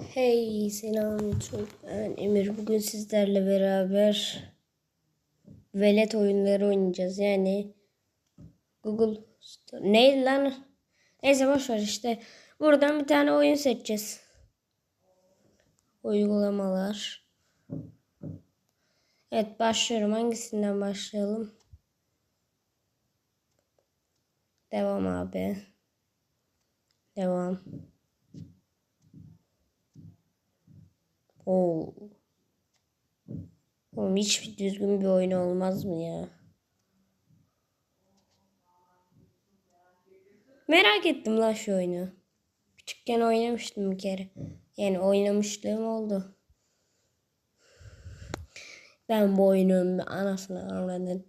Hey selam çok ben Emir. Bugün sizlerle beraber velet oyunları oynayacağız. Yani Google Store. ne lan? Neyse boş ver işte. Buradan bir tane oyun seçeceğiz. Uygulamalar. Evet başlıyorum. Hangisinden başlayalım? Devam abi. Devam Oo. Oğlum hiç düzgün bir oyun olmaz mı ya? Merak ettim lan şu oyunu. Küçükken oynamıştım bir kere. Yani oynamışlığım oldu. Ben bu oyunun anasını anladım.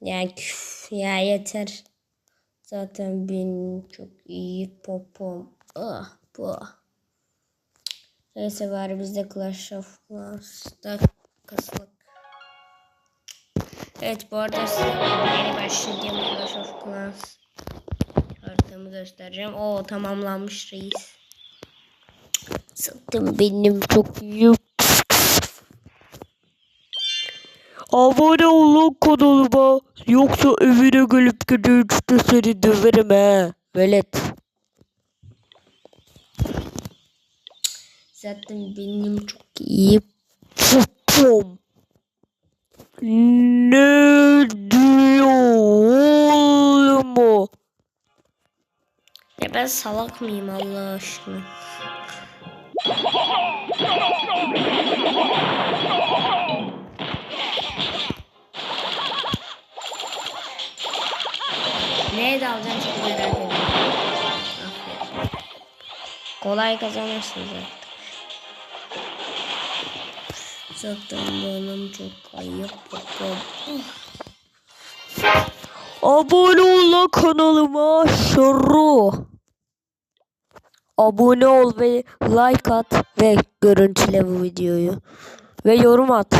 Yani küf, ya yeter. Zaten benim çok iyi popom. Ah bu. Neyse bari biz de Clash of Clans'ta kasılık. Evet bu arada size yeni başladığım Clash of Clans haritamı göstereceğim. O tamamlanmış reis. Zaten benim çok iyi. Abone ol lan kanalıma. Yoksa evine gelip gidince seni döverim he. Velet. Zaten benim çok iyi. Popom. Ne diyor oğlum o? Ya ben salak mıyım Allah aşkına? Neye dalacağım çok merak ediyorum. Kolay kazanırsınız artık. Zaten benim çok ayıp popom. Abone ol kanalıma. Şarru. Abone ol ve like at ve görüntüle bu videoyu. Ve yorum at.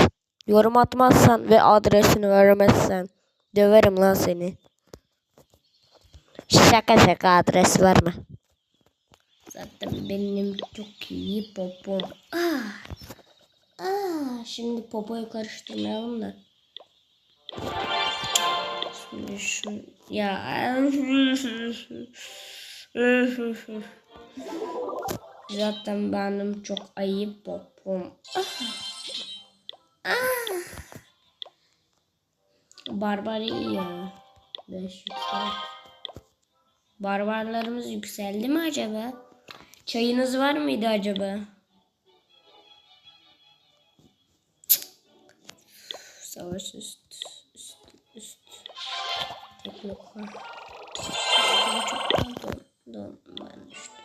Yorum atmazsan ve adresini vermezsen döverim lan seni. Şaka şaka adres verme. Zaten benim çok iyi popom. Ah. Ah. Şimdi popoyu karıştırmayalım da. Şimdi şu ya. Zaten benim çok ayıp popom. Ah. Ah. Barbar iyi ya. Beş yükselt. Barbarlarımız yükseldi mi acaba? Çayınız var mıydı acaba? Savaş üst, üst, üst. Tek lokma. Üstten çok pardon. Don, ben düştüm.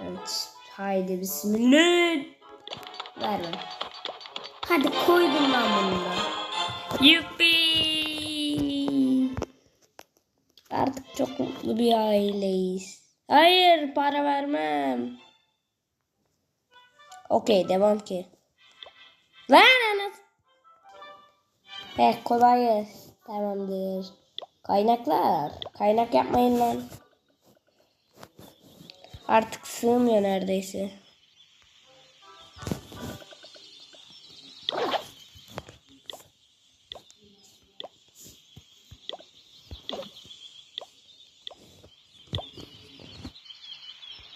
Evet. Haydi bismillah. Ver ver. Hadi koydum ben bunu da. Yuppi. Artık çok mutlu bir aileyiz. Hayır para vermem. Okey devam ki. Lan anas. Eh kolay gelsin. Tamamdır. Kaynaklar. Kaynak yapmayın lan. Artık sığmıyor neredeyse.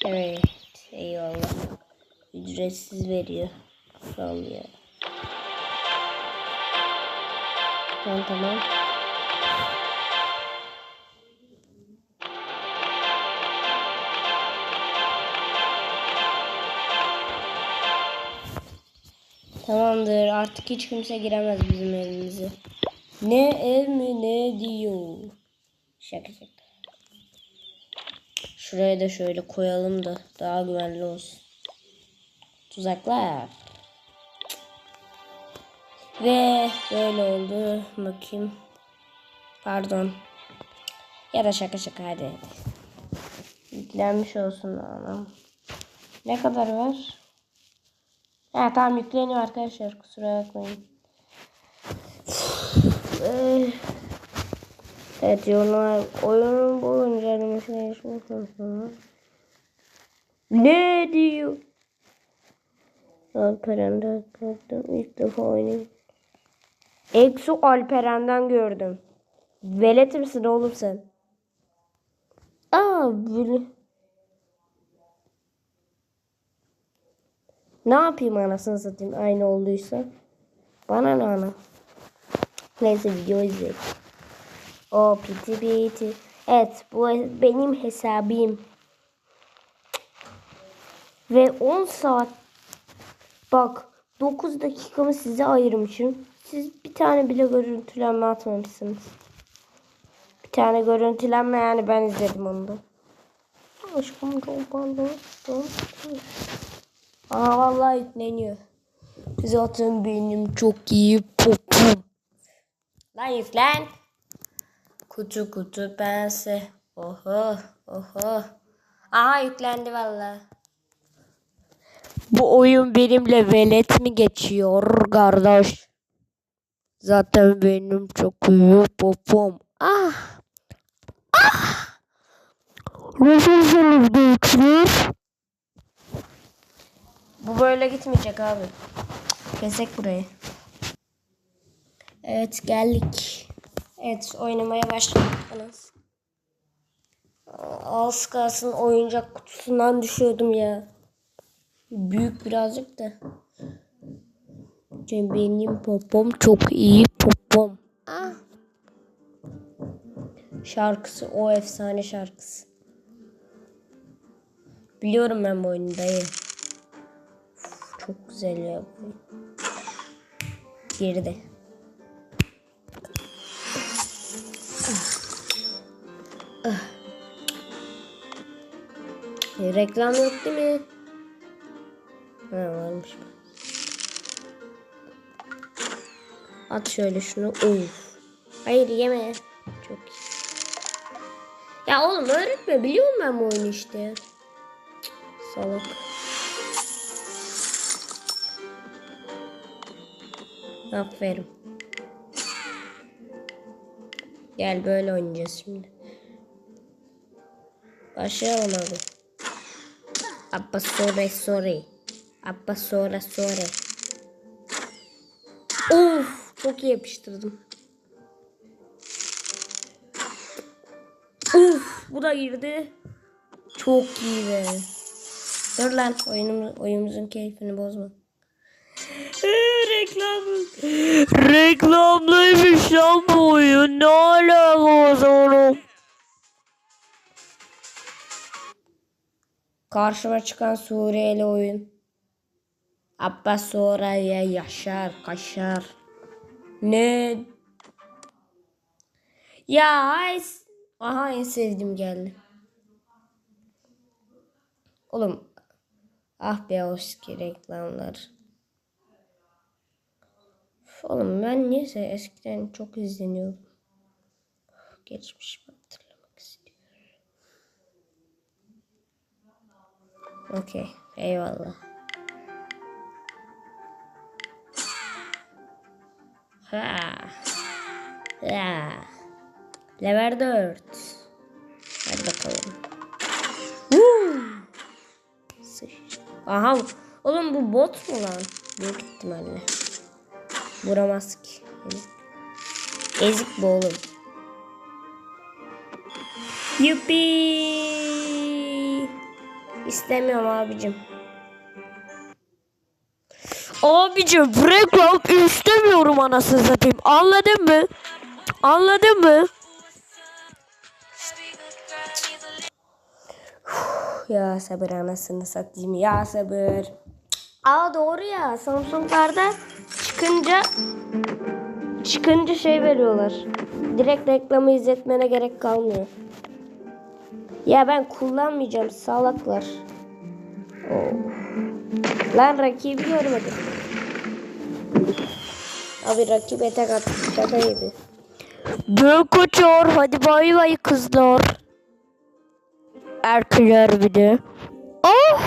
Evet. Eyvallah. Ücretsiz veriyor. Sağ ol ya. Tamam tamam. Tamamdır. Artık hiç kimse giremez bizim evimize. Ne ev mi ne diyor. Şaka şaka. Şuraya da şöyle koyalım da daha güvenli olsun. Tuzaklar. Ve böyle oldu. Bakayım. Pardon. Ya da şaka şaka hadi. Yüklenmiş olsun anam. Ne kadar var? Ha tamam yükleniyor arkadaşlar. Kusura bakmayın. Evet yorumlar oyunun animasyon yarışması konusunda. Ne diyor? Alperen'den gördüm. İlk defa oynayayım. Exo Alperen'den gördüm. Velet misin oğlum sen? Aa böyle. Ne yapayım anasını satayım aynı olduysa. Bana ne ana? Neyse video izleyelim. O piti piti. Evet bu benim hesabım. Ve 10 saat bak 9 dakikamı size ayırmışım. Siz bir tane bile görüntülenme atmamışsınız. Bir tane görüntülenme yani ben izledim onu da. Aşkım çok pardon. Aa vallahi yükleniyor. Zaten benim çok iyi popum. Lan yüklen. Kutu kutu pense. Oho oho. Aha yüklendi vallahi. Bu oyun benimle velet mi geçiyor kardeş? Zaten benim çok iyi popom. Ah. Ah. Nasılsınız gençler? Bu böyle gitmeyecek abi. Kesek burayı. Evet geldik. Evet oynamaya başladık. Az kalsın oyuncak kutusundan düşüyordum ya. Büyük birazcık da. Benim popom çok iyi popom. Ah. Şarkısı o efsane şarkısı. Biliyorum ben bu oyunu dayı. Uf, çok güzel ya bu. Geride. Ah. Ah. E, reklam yok değil mi? Ha varmış. At şöyle şunu. Of. Hayır yeme. Çok iyi. Ya oğlum öğretme biliyorum ben bu oyunu işte. Salak. Aferin. Gel böyle oynayacağız şimdi. Başlayalım abi. Abba sore sore. Abba sore sore. Of çok iyi yapıştırdım. Uf bu da girdi. Çok iyi be. Dur lan oyunumuz, oyunumuzun keyfini bozma. Reklam. Reklamlıymış lan bu oyun. Ne alakası oğlum? Karşıma çıkan Suriyeli oyun. Abbas Suriye yaşar kaşar. Ne? Ya. Aha en sevdiğim geldi. Oğlum. Ah be eski reklamlar. Oğlum ben niyeyse eskiden çok izleniyordum. Geçmişimi hatırlamak istiyorum. Okey. Eyvallah. Ha. Ya. Level 4. Hadi bakalım. Woo! Aha. Oğlum bu bot mu lan? Büyük ihtimalle. Vuramaz ki. Ezik bu oğlum. Yuppi. İstemiyorum abicim. Abicim reklam istemiyorum anasını satayım. Anladın mı? Anladın mı? Ya sabır anasını satayım ya sabır. Aa doğru ya Samsung'larda çıkınca çıkınca şey veriyorlar. Direkt reklamı izletmene gerek kalmıyor. Ya ben kullanmayacağım salaklar. Lan rakibi görmedim. Abi rakip etek attı şaka yedi. Ben kaçar. Hadi bay bay kızlar. Erkekler bir de. Oh!